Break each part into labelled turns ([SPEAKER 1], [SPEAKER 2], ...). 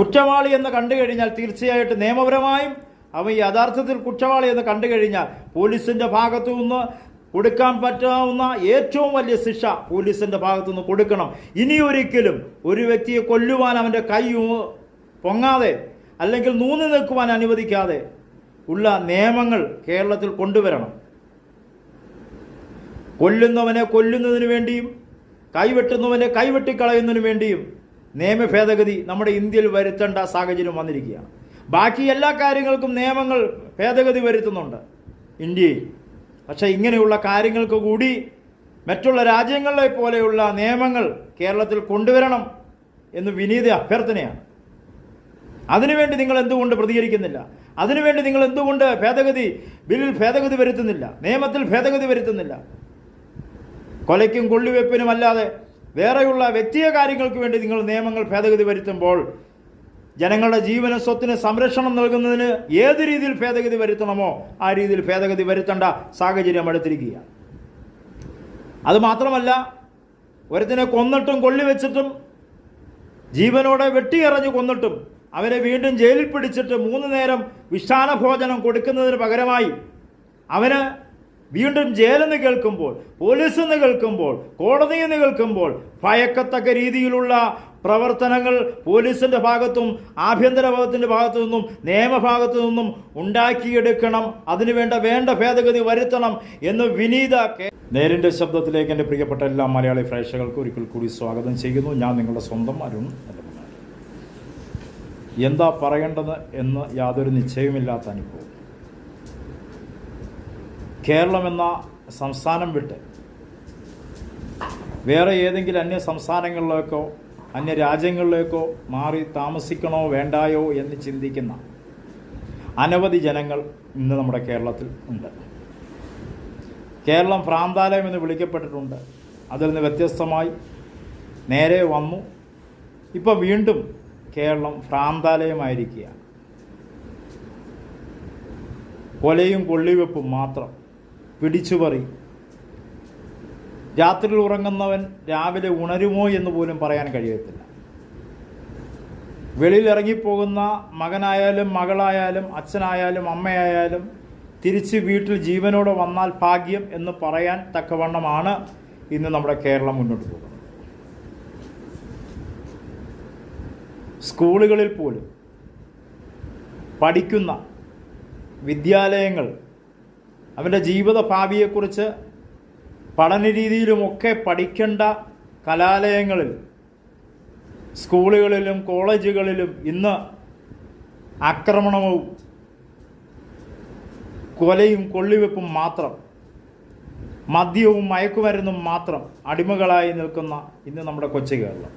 [SPEAKER 1] കുറ്റവാളി എന്ന് കണ്ടു കഴിഞ്ഞാൽ തീർച്ചയായിട്ടും നിയമപരമായും അവൻ യഥാർത്ഥത്തിൽ കുറ്റവാളി എന്ന് കണ്ടു കഴിഞ്ഞാൽ പോലീസിന്റെ ഭാഗത്തു നിന്ന് കൊടുക്കാൻ പറ്റാവുന്ന ഏറ്റവും വലിയ ശിക്ഷ പോലീസിന്റെ ഭാഗത്തു നിന്ന് കൊടുക്കണം ഇനിയൊരിക്കലും ഒരു വ്യക്തിയെ കൊല്ലുവാൻ അവന്റെ കൈ പൊങ്ങാതെ അല്ലെങ്കിൽ നൂന്നു നിൽക്കുവാൻ അനുവദിക്കാതെ ഉള്ള നിയമങ്ങൾ കേരളത്തിൽ കൊണ്ടുവരണം. കൊല്ലുന്നവനെ കൊല്ലുന്നതിന് വേണ്ടിയും കൈവെട്ടുന്നവനെ കൈവെട്ടിക്കളയുന്നതിന് വേണ്ടിയും നിയമ ഭേദഗതി നമ്മുടെ ഇന്ത്യയിൽ വരുത്തേണ്ട സാഹചര്യം വന്നിരിക്കുകയാണ്. ബാക്കി എല്ലാ കാര്യങ്ങൾക്കും നിയമങ്ങൾ ഭേദഗതി വരുത്തുന്നുണ്ട് ഇന്ത്യയിൽ. പക്ഷേ ഇങ്ങനെയുള്ള കാര്യങ്ങൾക്ക് കൂടി മറ്റുള്ള രാജ്യങ്ങളെ പോലെയുള്ള നിയമങ്ങൾ കേരളത്തിൽ കൊണ്ടുവരണം എന്ന് വിനീത അഭ്യർത്ഥനയാണ്. അതിനുവേണ്ടി നിങ്ങൾ എന്തുകൊണ്ട് പ്രതികരിക്കുന്നില്ല? അതിനുവേണ്ടി നിങ്ങൾ എന്തുകൊണ്ട് ഭേദഗതി ബില്ലിൽ ഭേദഗതി വരുത്തുന്നില്ല? നിയമത്തിൽ ഭേദഗതി വരുത്തുന്നില്ല? കൊലയ്ക്കും കൊള്ളിവെപ്പിനും അല്ലാതെ വേറെയുള്ള വ്യക്തിയ കാര്യങ്ങൾക്ക് വേണ്ടി നിങ്ങൾ നിയമങ്ങൾ ഭേദഗതി വരുത്തുമ്പോൾ ജനങ്ങളുടെ ജീവന സ്വത്തിന് സംരക്ഷണം നൽകുന്നതിന് ഏത് രീതിയിൽ ഭേദഗതി വരുത്തണമോ ആ രീതിയിൽ ഭേദഗതി വരുത്തേണ്ട സാഹചര്യം എടുത്തിരിക്കുക അതുമാത്രമല്ല ഒരുത്തിനെ കൊന്നിട്ടും കൊള്ളിവെച്ചിട്ടും ജീവനോടെ വെട്ടിയെറിഞ്ഞ് കൊന്നിട്ടും അവരെ വീണ്ടും ജയിലിൽ പിടിച്ചിട്ട് മൂന്ന് നേരം വിഷാന ഭോജനം കൊടുക്കുന്നതിന് പകരമായി അവന് വീണ്ടും ജയിലെന്ന് കേൾക്കുമ്പോൾ പോലീസ് എന്ന് കേൾക്കുമ്പോൾ കോടതി എന്ന് കേൾക്കുമ്പോൾ ഭയക്കത്തക്ക രീതിയിലുള്ള പ്രവർത്തനങ്ങൾ പോലീസിന്റെ ഭാഗത്തും ആഭ്യന്തര വകുപ്പിന്റെ ഭാഗത്തു നിന്നും നിയമഭാഗത്തു നിന്നും ഉണ്ടാക്കിയെടുക്കണം. അതിനുവേണ്ട വേണ്ട ഭേദഗതി വരുത്തണം എന്ന് വിനീത നേരിന്റെ ശബ്ദത്തിലേക്ക് എന്റെ പ്രിയപ്പെട്ട എല്ലാ മലയാളി പ്രേക്ഷകർക്കും ഒരിക്കൽ കൂടി സ്വാഗതം ചെയ്യുന്നു. ഞാൻ നിങ്ങളുടെ സ്വന്തം അരുൺ എന്താ പറയേണ്ടത് എന്ന് യാതൊരു നിശ്ചയമില്ലാത്ത അനുഭവം. കേരളം എന്ന സംസ്ഥാനം വിട്ട് വേറെ ഏതെങ്കിലും അന്യ സംസ്ഥാനങ്ങളിലേക്കോ അന്യ രാജ്യങ്ങളിലേക്കോ മാറി താമസിക്കണോ വേണ്ടായോ എന്ന് ചിന്തിക്കുന്ന അനവധി ജനങ്ങൾ ഇന്ന് നമ്മുടെ കേരളത്തിൽ ഉണ്ട്. കേരളം ഭ്രാന്താലയം എന്ന് വിളിക്കപ്പെട്ടിട്ടുണ്ട്. അതിൽ നിന്ന് വ്യത്യസ്തമായി നേരെ വന്നു. ഇപ്പം വീണ്ടും കേരളം ഭ്രാന്താലയമായിരിക്കുകയാണ്. കൊലയും കൊള്ളിവെപ്പും മാത്രം പിടിച്ചുപറി രാത്രിയിൽ ഉറങ്ങുന്നവൻ രാവിലെ ഉണരുമോ എന്ന് പോലും പറയാൻ കഴിയത്തില്ല. വെളിയിൽ ഇറങ്ങിപ്പോകുന്ന മകനായാലും മകളായാലും അച്ഛനായാലും അമ്മയായാലും തിരിച്ച് വീട്ടിൽ ജീവനോടെ വന്നാൽ ഭാഗ്യം എന്ന് പറയാൻ തക്കവണ്ണമാണ് ഇന്ന് നമ്മുടെ കേരളം മുന്നോട്ട് പോകുന്നത്. സ്കൂളുകളിൽ പോലും പഠിക്കുന്ന വിദ്യാലയങ്ങൾ അവന്റെ ജീവിത ഭാവിയെക്കുറിച്ച് പഠന രീതിയിലുമൊക്കെ പഠിക്കേണ്ട കലാലയങ്ങളിൽ സ്കൂളുകളിലും കോളേജുകളിലും ഇന്ന് ആക്രമണവും കൊലയും കൊള്ളിവെപ്പും മാത്രം മദ്യവും മയക്കുമരുന്നും മാത്രം അടിമകളായി നിൽക്കുന്ന ഇന്ന് നമ്മുടെ കൊച്ചു കേരളം.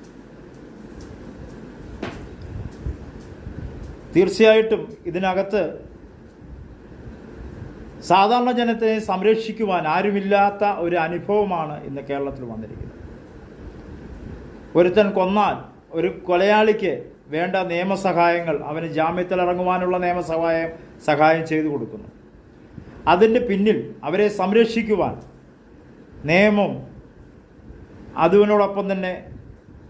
[SPEAKER 1] തീർച്ചയായിട്ടും ഇതിനകത്ത് സാധാരണ ജനത്തെ സംരക്ഷിക്കുവാൻ ആരുമില്ലാത്ത ഒരു അനുഭവമാണ് ഇന്ന് കേരളത്തിൽ വന്നിരിക്കുന്നത്. ഒരുത്തൻ കൊന്നാൽ ഒരു കൊലയാളിക്ക് വേണ്ട നിയമസഹായങ്ങൾ അവന് ജാമ്യത്തിൽ ഇറങ്ങുവാനുള്ള നിയമസഹായം സഹായം ചെയ്തു കൊടുക്കുന്നു. അതിന്റെ പിന്നിൽ അവരെ സംരക്ഷിക്കുവാൻ നിയമം അതിനോടൊപ്പം തന്നെ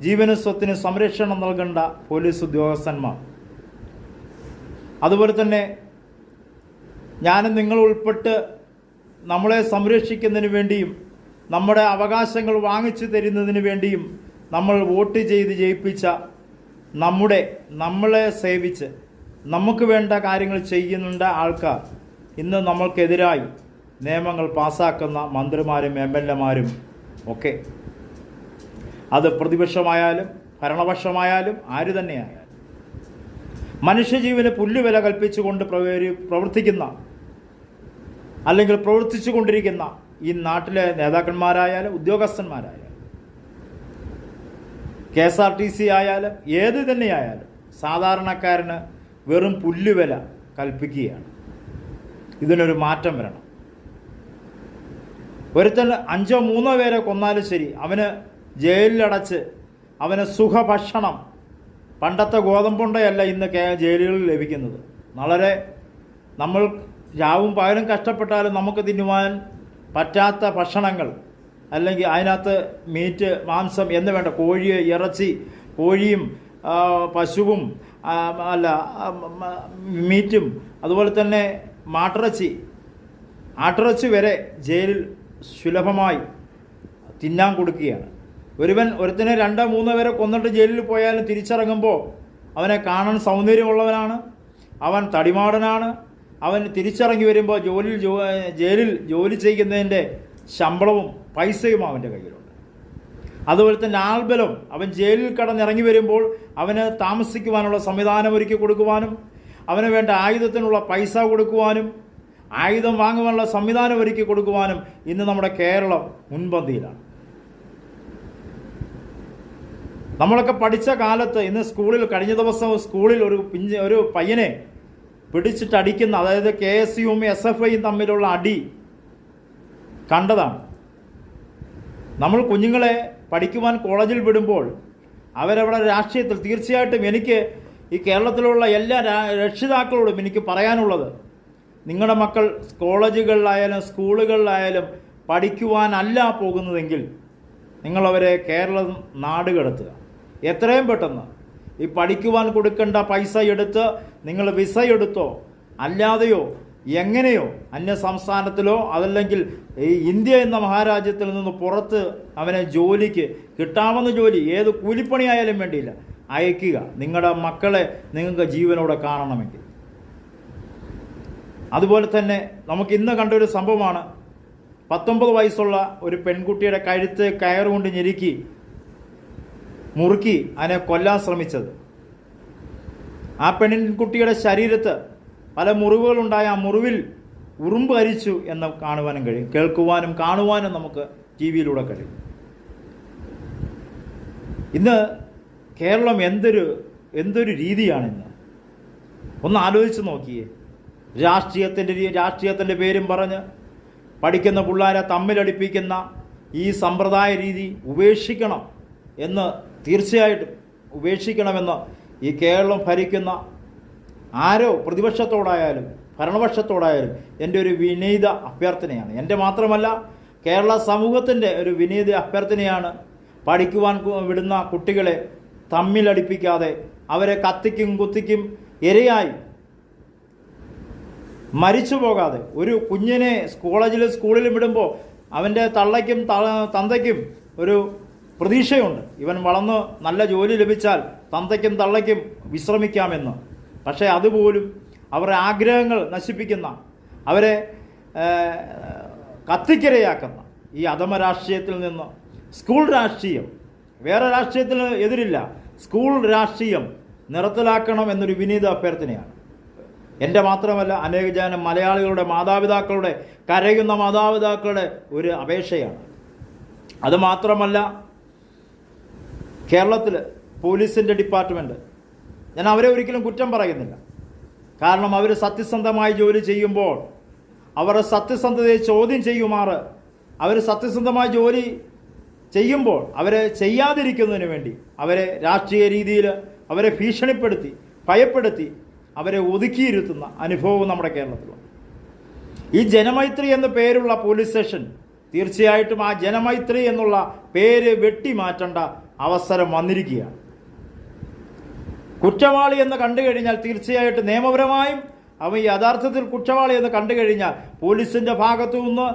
[SPEAKER 1] ജീവന സ്വത്തിന് സംരക്ഷണം നൽകേണ്ട പോലീസ് ഉദ്യോഗസ്ഥന്മാർ. അതുപോലെ തന്നെ ഞാനും നിങ്ങൾ ഉൾപ്പെട്ട് നമ്മളെ സംരക്ഷിക്കുന്നതിന് വേണ്ടിയും നമ്മുടെ അവകാശങ്ങൾ വാങ്ങിച്ചു തരുന്നതിന് വേണ്ടിയും നമ്മൾ വോട്ട് ചെയ്ത് ജയിപ്പിച്ച നമ്മുടെ നമ്മളെ സേവിച്ച് നമുക്ക് വേണ്ട കാര്യങ്ങൾ ചെയ്യുന്നുണ്ട് ആൾക്കാർ. ഇന്ന് നമ്മൾക്കെതിരായി നിയമങ്ങൾ പാസാക്കുന്ന മന്ത്രിമാരും എം എൽ എമാരും ഒക്കെ. അത് പ്രതിപക്ഷമായാലും ഭരണപക്ഷമായാലും ആര് തന്നെയായാലും. മനുഷ്യജീവന് പുല്ലുവില കൽപ്പിച്ചുകൊണ്ട് പ്രവർത്തിക്കുന്ന അല്ലെങ്കിൽ പ്രവർത്തിച്ചു കൊണ്ടിരിക്കുന്ന ഈ നാട്ടിലെ നേതാക്കന്മാരായാലും ഉദ്യോഗസ്ഥന്മാരായാലും K S R T C ആയാലും ഏത് തന്നെയായാലും സാധാരണക്കാരന് വെറും പുല്ലുവില കൽപ്പിക്കുകയാണ്. ഇതിനൊരു മാറ്റം വരണം. ഒരുത്തൻ അഞ്ചോ മൂന്നോ പേരെ കൊന്നാലും ശരി അവന് ജയിലിലടച്ച് അവന് സുഖഭക്ഷണം പണ്ടത്തെ ഗോതമ്പുണ്ടയല്ല ഇന്ന് ജയിലുകളിൽ ലഭിക്കുന്നത്. വളരെ നമ്മൾ രാവും പകലും കഷ്ടപ്പെട്ടാലും നമുക്ക് തിന്നുവാൻ പറ്റാത്ത ഭക്ഷണങ്ങൾ അല്ലെങ്കിൽ അതിനകത്ത് മീറ്റ് മാംസം എന്ന് വേണ്ട കോഴി ഇറച്ചി കോഴിയും പശുവും അല്ല മീറ്റും അതുപോലെ തന്നെ മാട്ടിറച്ചി. ആട്ടിറച്ചി വരെ ജയിലിൽ സുലഭമായി തിന്നാൻ കൊടുക്കുകയാണ്. ഒരുവൻ ഒരുത്തിനെ രണ്ടോ മൂന്നോ പേരെ കൊന്നിട്ട് ജയിലിൽ പോയാലും തിരിച്ചിറങ്ങുമ്പോൾ അവനെ കാണാൻ സൗന്ദര്യമുള്ളവനാണ്. അവൻ തടിമാടനാണ്. അവൻ തിരിച്ചിറങ്ങി വരുമ്പോൾ ജോലിയിൽ ജയിലിൽ ജോലി ചെയ്യുന്നതിന്റെ ശമ്പളവും പൈസയും അവന്റെ കയ്യിലുണ്ട്. അതുപോലെ തന്നെ ആൾബലം അവൻ ജയിലിൽ കടന്നിറങ്ങി വരുമ്പോൾ അവന് താമസിക്കുവാനുള്ള സംവിധാനം ഒരുക്കി കൊടുക്കുവാനും അവന് വേണ്ട ആയുധത്തിനുള്ള പൈസ കൊടുക്കുവാനും ആയുധം വാങ്ങുവാനുള്ള സംവിധാനം ഒരുക്കി കൊടുക്കുവാനും ഇന്ന് നമ്മുടെ കേരളം മുൻപന്തിയിലാണ്. നമ്മളൊക്കെ പഠിച്ച കാലത്ത് ഇന്ന് സ്കൂളിൽ കഴിഞ്ഞ ദിവസം സ്കൂളിൽ ഒരു പിഞ്ച് ഒരു പയ്യനെ പിടിച്ചിട്ടടിക്കുന്ന അതായത് കെ എസ് യുവും എസ് എഫ് ഐയും തമ്മിലുള്ള അടി കണ്ടതാണ്. നമ്മൾ കുഞ്ഞുങ്ങളെ പഠിക്കുവാൻ കോളേജിൽ വിടുമ്പോൾ അവരവിടെ രാഷ്ട്രീയത്തിൽ തീർച്ചയായിട്ടും എനിക്ക് ഈ കേരളത്തിലുള്ള എല്ലാ രക്ഷിതാക്കളോടും എനിക്ക് പറയാനുള്ളത് നിങ്ങളുടെ മക്കൾ കോളേജുകളിലായാലും സ്കൂളുകളിലായാലും പഠിക്കുവാനല്ല പോകുന്നതെങ്കിൽ നിങ്ങളവരെ കേരളം നാട് കടത്തുക എത്രയും പെട്ടെന്ന് ഈ പഠിക്കുവാൻ കൊടുക്കേണ്ട പൈസ എടുത്ത് നിങ്ങൾ വിസ എടുത്തോ അല്ലാതെയോ എങ്ങനെയോ അന്യ സംസ്ഥാനത്തിലോ അതല്ലെങ്കിൽ ഈ ഇന്ത്യ എന്ന മഹാരാജ്യത്തിൽ നിന്ന് പുറത്ത് അവനെ ജോലിക്ക് കിട്ടാവുന്ന ജോലി ഏത് കൂലിപ്പണിയായാലും വേണ്ടിയില്ല. അയക്കുക. നിങ്ങളുടെ മക്കളെ നിങ്ങൾക്ക് ജീവനോടെ കാണണമെങ്കിൽ. അതുപോലെ തന്നെ നമുക്ക് ഇന്ന് കണ്ടൊരു സംഭവമാണ്. പത്തൊമ്പത് വയസ്സുള്ള ഒരു പെൺകുട്ടിയുടെ കഴുത്ത് കയറുകൊണ്ട് ഞെരുക്കി മുറുക്കി അതിനെ കൊല്ലാൻ ശ്രമിച്ചത്. ആ പെൺകുട്ടിയുടെ ശരീരത്ത് പല മുറിവുകളുണ്ടായ. ആ മുറിവിൽ ഉറുമ്പ് അരിച്ചു എന്ന് കാണുവാനും കഴിയും. കേൾക്കുവാനും കാണുവാനും നമുക്ക് ടി വിയിലൂടെ കഴിയും. ഇന്ന് കേരളം എന്തൊരു എന്തൊരു രീതിയാണ് ഇന്ന്? ഒന്ന് ആലോചിച്ച് നോക്കിയേ. രാഷ്ട്രീയത്തിന്റെ രാഷ്ട്രീയത്തിന്റെ പേരും പറഞ്ഞ് പഠിക്കുന്ന പിള്ളേരെ തമ്മിലടിപ്പിക്കുന്ന ഈ സമ്പ്രദായ രീതി ഉപേക്ഷിക്കണം എന്ന് തീർച്ചയായിട്ടും ഉപേക്ഷിക്കണമെന്ന് ഈ കേരളം ഭരിക്കുന്ന ആരോ പ്രതിപക്ഷത്തോടായാലും ഭരണപക്ഷത്തോടായാലും എന്റെ ഒരു വിനീത അഭ്യർത്ഥനയാണ്. എന്റെ മാത്രമല്ല കേരള സമൂഹത്തിന്റെ ഒരു വിനീത അഭ്യർത്ഥനയാണ് പഠിക്കുവാൻ വിടുന്ന കുട്ടികളെ തമ്മിലടിപ്പിക്കാതെ അവരെ കത്തിക്കും കുത്തിക്കും ഇരയായി മരിച്ചു പോകാതെ. ഒരു കുഞ്ഞിനെ കോളേജിൽ സ്കൂളിൽ വിടുമ്പോൾ അവന്റെ തള്ളയ്ക്കും തന്തയ്ക്കും ഒരു പ്രതീക്ഷയുണ്ട്. ഇവൻ വളർന്ന് നല്ല ജോലി ലഭിച്ചാൽ തന്തയ്ക്കും തള്ളയ്ക്കും വിശ്രമിക്കാമെന്ന്. പക്ഷേ അതുപോലും അവരുടെ ആഗ്രഹങ്ങൾ നശിപ്പിക്കുന്ന അവരെ കത്തിക്കരയാക്കുന്ന ഈ അധമ രാഷ്ട്രീയത്തിൽ നിന്ന് സ്കൂൾ രാഷ്ട്രീയം വേറെ രാഷ്ട്രീയത്തിന് എതിരില്ല സ്കൂൾ രാഷ്ട്രീയം നിറത്തിലാക്കണം എന്നൊരു വിനീത അഭ്യർത്ഥനയാണ്. എന്റെ മാത്രമല്ല അനേക ജനം മലയാളികളുടെ മാതാപിതാക്കളുടെ കരയുന്ന മാതാപിതാക്കളുടെ ഒരു അപേക്ഷയാണ്. അത് മാത്രമല്ല കേരളത്തിൽ പോലീസിന്റെ ഡിപ്പാർട്ട്മെന്റ് ഞാൻ അവരെ ഒരിക്കലും കുറ്റം പറയുന്നില്ല. കാരണം അവർ സത്യസന്ധമായി ജോലി ചെയ്യുമ്പോൾ അവരുടെ സത്യസന്ധതയെ ചോദ്യം ചെയ്യുമാറ്. അവർ സത്യസന്ധമായി ജോലി ചെയ്യുമ്പോൾ അവരെ ചെയ്യാതിരിക്കുന്നതിന് വേണ്ടി അവരെ രാഷ്ട്രീയ രീതിയിൽ അവരെ ഭീഷണിപ്പെടുത്തി ഭയപ്പെടുത്തി അവരെ ഒതുക്കിയിരുത്തുന്ന അനുഭവവും നമ്മുടെ കേരളത്തിലുണ്ട്. ഈ ജനമൈത്രി എന്ന പേരുള്ള പോലീസ് സ്റ്റേഷൻ തീർച്ചയായിട്ടും ആ ജനമൈത്രി എന്നുള്ള പേര് വെട്ടിമാറ്റേണ്ട അവസരം വന്നിരിക്കുകയാണ്. കുറ്റവാളി എന്ന് കണ്ടു കഴിഞ്ഞാൽ തീർച്ചയായിട്ടും നിയമപരമായും അവൻ യഥാർത്ഥത്തിൽ കുറ്റവാളി എന്ന് കണ്ടു കഴിഞ്ഞാൽ പോലീസിന്റെ ഭാഗത്തു നിന്ന്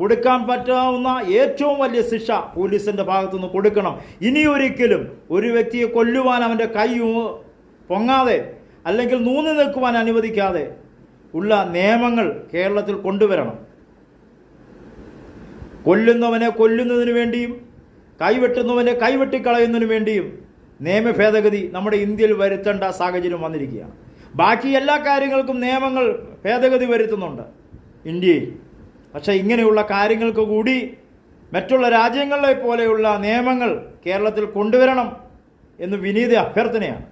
[SPEAKER 1] കൊടുക്കാൻ പറ്റാവുന്ന ഏറ്റവും വലിയ ശിക്ഷ പോലീസിന്റെ ഭാഗത്തു നിന്ന് കൊടുക്കണം ഇനിയൊരിക്കലും ഒരു വ്യക്തിയെ കൊല്ലുവാൻ അവന്റെ കൈ പൊങ്ങാതെ അല്ലെങ്കിൽ നൂന്നു നിൽക്കുവാൻ അനുവദിക്കാതെ ഉള്ള നിയമങ്ങൾ കേരളത്തിൽ കൊണ്ടുവരണം. കൊല്ലുന്നവനെ കൊല്ലുന്നതിന് വേണ്ടിയും കൈവെട്ടുന്നവനെ കൈവെട്ടിക്കളയുന്നതിനു വേണ്ടിയും നിയമഭേദഗതി നമ്മുടെ ഇന്ത്യയിൽ വരുത്തേണ്ട സാഹചര്യം വന്നിരിക്കുകയാണ്. ബാക്കി എല്ലാ കാര്യങ്ങൾക്കും നിയമങ്ങൾ ഭേദഗതി വരുത്തുന്നുണ്ട് ഇന്ത്യയിൽ. പക്ഷേ ഇങ്ങനെയുള്ള കാര്യങ്ങൾക്ക് കൂടി മറ്റുള്ള രാജ്യങ്ങളെ പോലെയുള്ള നിയമങ്ങൾ കേരളത്തിൽ കൊണ്ടുവരണം എന്ന് വിനീത അഭ്യർത്ഥനയാണ്.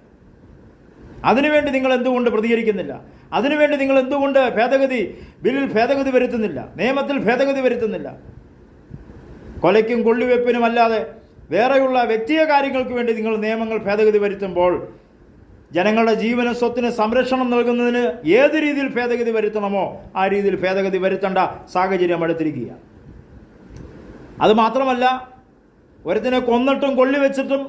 [SPEAKER 1] അതിനുവേണ്ടി നിങ്ങൾ എന്തുകൊണ്ട് പ്രതികരിക്കുന്നില്ല? അതിനുവേണ്ടി നിങ്ങൾ എന്തുകൊണ്ട് ഭേദഗതി ബില്ലിൽ ഭേദഗതി വരുത്തുന്നില്ല? നിയമത്തിൽ ഭേദഗതി വരുത്തുന്നില്ല? കൊലയ്ക്കും കൊള്ളിവെപ്പിനും അല്ലാതെ വേറെയുള്ള വ്യക്തിയ കാര്യങ്ങൾക്ക് വേണ്ടി നിങ്ങൾ നിയമങ്ങൾ ഭേദഗതി വരുത്തുമ്പോൾ ജനങ്ങളുടെ ജീവന സ്വത്തിന് സംരക്ഷണം നൽകുന്നതിന് ഏത് രീതിയിൽ ഭേദഗതി വരുത്തണമോ ആ രീതിയിൽ ഭേദഗതി വരുത്തേണ്ട സാഹചര്യം എടുത്തിരിക്കുക അത് മാത്രമല്ല ഒരുത്തിനെ കൊന്നിട്ടും കൊള്ളിവെച്ചിട്ടും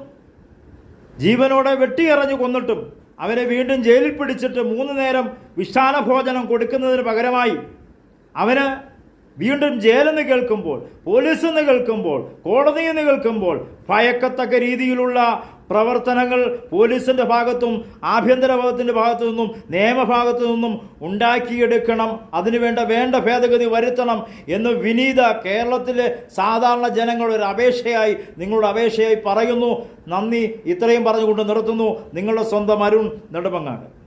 [SPEAKER 1] ജീവനോടെ വെട്ടിയെറിഞ്ഞ് കൊന്നിട്ടും അവരെ വീണ്ടും ജയിലിൽ പിടിച്ചിട്ട് മൂന്ന് നേരം വിശാല ഭോജനം കൊടുക്കുന്നതിന് പകരമായി അവന് വീണ്ടും ജയിലെന്ന് കേൾക്കുമ്പോൾ പോലീസ് എന്ന് കേൾക്കുമ്പോൾ കോടതി എന്ന് കേൾക്കുമ്പോൾ ഭയക്കത്തക്ക രീതിയിലുള്ള പ്രവർത്തനങ്ങൾ പോലീസിന്റെ ഭാഗത്തും ആഭ്യന്തര വകുപ്പിന്റെ ഭാഗത്തു നിന്നും നിയമഭാഗത്തു നിന്നും ഉണ്ടാക്കിയെടുക്കണം. അതിനുവേണ്ട വേണ്ട ഭേദഗതി വരുത്തണം എന്ന് വിനീത കേരളത്തിലെ സാധാരണ ജനങ്ങളുടെ ഒരു അപേക്ഷയായി നിങ്ങളുടെ അപേക്ഷയായി പറയുന്നു. നന്ദി. ഇത്രയും പറഞ്ഞുകൊണ്ട് നിർത്തുന്നു. നിങ്ങളുടെ സ്വന്തം അരുൺ നെടുമങ്ങാട്.